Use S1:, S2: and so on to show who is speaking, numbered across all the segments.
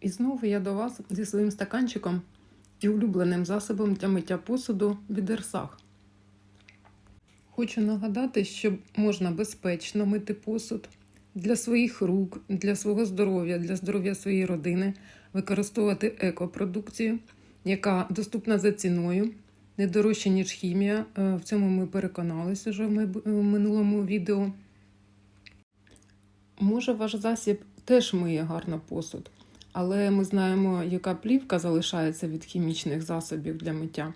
S1: І знову я до вас зі своїм стаканчиком і улюбленим засобом для миття посуду від Ерсах. Хочу нагадати, що можна безпечно мити посуд для своїх рук, для свого здоров'я, для здоров'я своєї родини, використовувати екопродукцію, яка доступна за ціною, не дорожча, ніж хімія. Е, В цьому ми переконалися вже в минулому відео. Може, ваш засіб теж миє гарно посуд, але ми знаємо, яка плівка залишається від хімічних засобів для миття.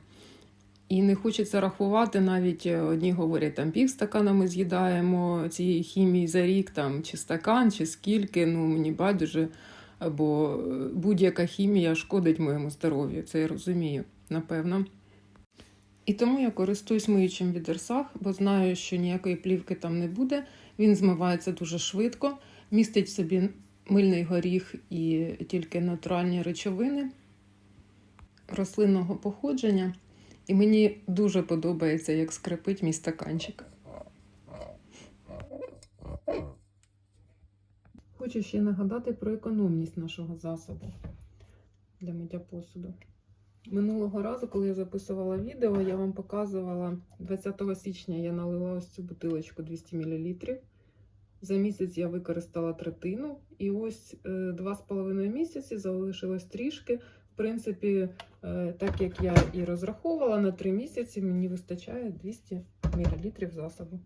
S1: І не хочеться рахувати, навіть е, одні говорять, там пів стакана ми з'їдаємо цієї хімії за рік, там, чи стакан, чи скільки, ну мені байдуже, бо е, будь-яка хімія шкодить моєму здоров'ю, це я розумію, напевно. І тому я користуюсь миючим від бо знаю, що ніякої плівки там не буде. Він змивається дуже швидко, містить в собі мильний горіх і тільки натуральні речовини рослинного походження. І мені дуже подобається, як скрипить мій стаканчик. Хочу ще нагадати про економність нашого засобу для миття посуду. Минулого разу, коли я записувала відео, я вам показувала 20 січня я налила ось цю бутилочку 200 мл. За місяць я використала третину, і ось е, два з половиною місяці залишилось трішки. В принципі, е, так як я і розраховувала на три місяці, мені вистачає 200 мл засобу.